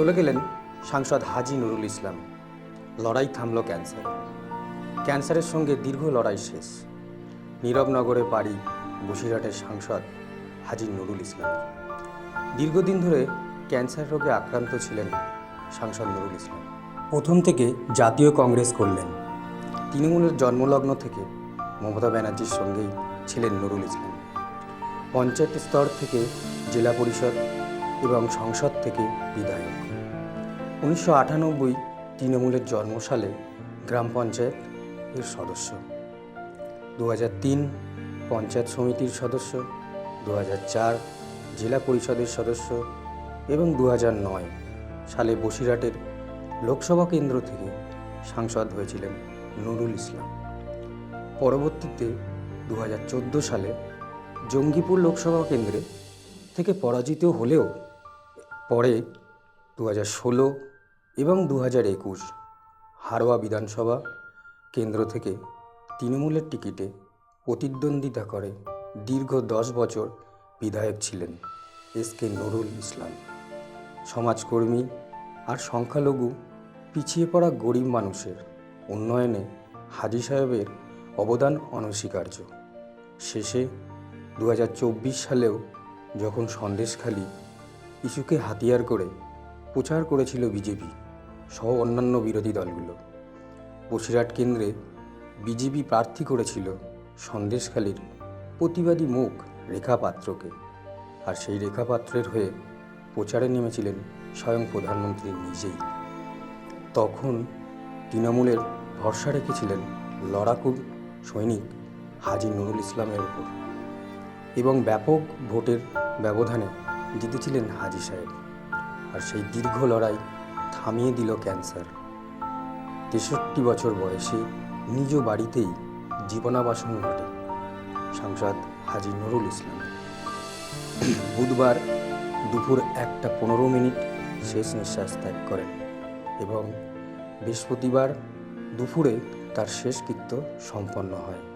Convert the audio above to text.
চলে গেলেন সাংসদ হাজি নুরুল ইসলাম। লড়াই থামল ক্যান্সার। ক্যান্সারের সঙ্গে দীর্ঘ লড়াই শেষ। নীরবনগরে বাড়ি বসিরহাটের সাংসদ হাজি নুরুল ইসলাম। দীর্ঘদিন ধরে ক্যান্সার রোগে আক্রান্ত ছিলেন সাংসদ নুরুল ইসলাম। প্রথম থেকে জাতীয় কংগ্রেস করলেন। তৃণমূলের জন্মলগ্ন থেকে মমতা ব্যানার্জির সঙ্গেই ছিলেন নুরুল ইসলাম। পঞ্চায়েত স্তর থেকে জেলা পরিষদ এবং সংসদ থেকে বিধায়ক উনিশশো আটানব্বই তৃণমূলের জন্মসালে গ্রাম পঞ্চায়েত এর সদস্য। দু তিন পঞ্চায়েত সমিতির সদস্য। দু চার জেলা পরিষদের সদস্য। এবং দু নয় সালে বসিরহাটের লোকসভা কেন্দ্র থেকে সাংসদ হয়েছিলেন নুরুল ইসলাম। পরবর্তীতে দু হাজার চোদ্দ সালে জঙ্গিপুর লোকসভা কেন্দ্রে থেকে পরাজিত হলেও পরে দু হাজার ষোলো এবং দু হাজার একুশ হারোয়া বিধানসভা কেন্দ্র থেকে তৃণমূলের টিকিটে প্রতিদ্বন্দ্বিতা করে দীর্ঘ দশ বছর বিধায়ক ছিলেন এস কে নুরুল ইসলাম। সমাজকর্মী আর সংখ্যালঘু পিছিয়ে পড়া গরিব মানুষের উন্নয়নে হাজি সাহেবের অবদান অনস্বীকার্য। শেষে দু হাজার চব্বিশ সালেও যখন সন্দেশখালী ইস্যুকে হাতিয়ার করে প্রচার করেছিল বিজেপি সহ অন্যান্য বিরোধী দলগুলো। বসিরহাট কেন্দ্রে বিজেপি প্রার্থী করেছিল সন্দেশখালীর প্রতিবাদী মুখ রেখা পাত্রকে। আর সেই রেখা পাত্রের হয়ে প্রচারে নেমেছিলেন স্বয়ং প্রধানমন্ত্রী নিজেই। তখন তৃণমূলের ভরসা রেখেছিলেন লড়াকু সৈনিক হাজি নুরুল ইসলামের উপর। এবং ব্যাপক ভোটের ব্যবধানে জিতেছিলেন হাজি সাহেব। আর সেই দীর্ঘ লড়াই থামিয়ে দিল ক্যান্সার। তেষট্টি বছর বয়সে নিজ বাড়িতেই জীবনাবাসন ঘটে সাংসদ হাজি নুরুল ইসলাম। বুধবার দুপুর একটা পনেরো মিনিট শেষ নিঃশ্বাস ত্যাগ করেন এবং বৃহস্পতিবার দুপুরে তার শেষকৃত্য সম্পন্ন হয়।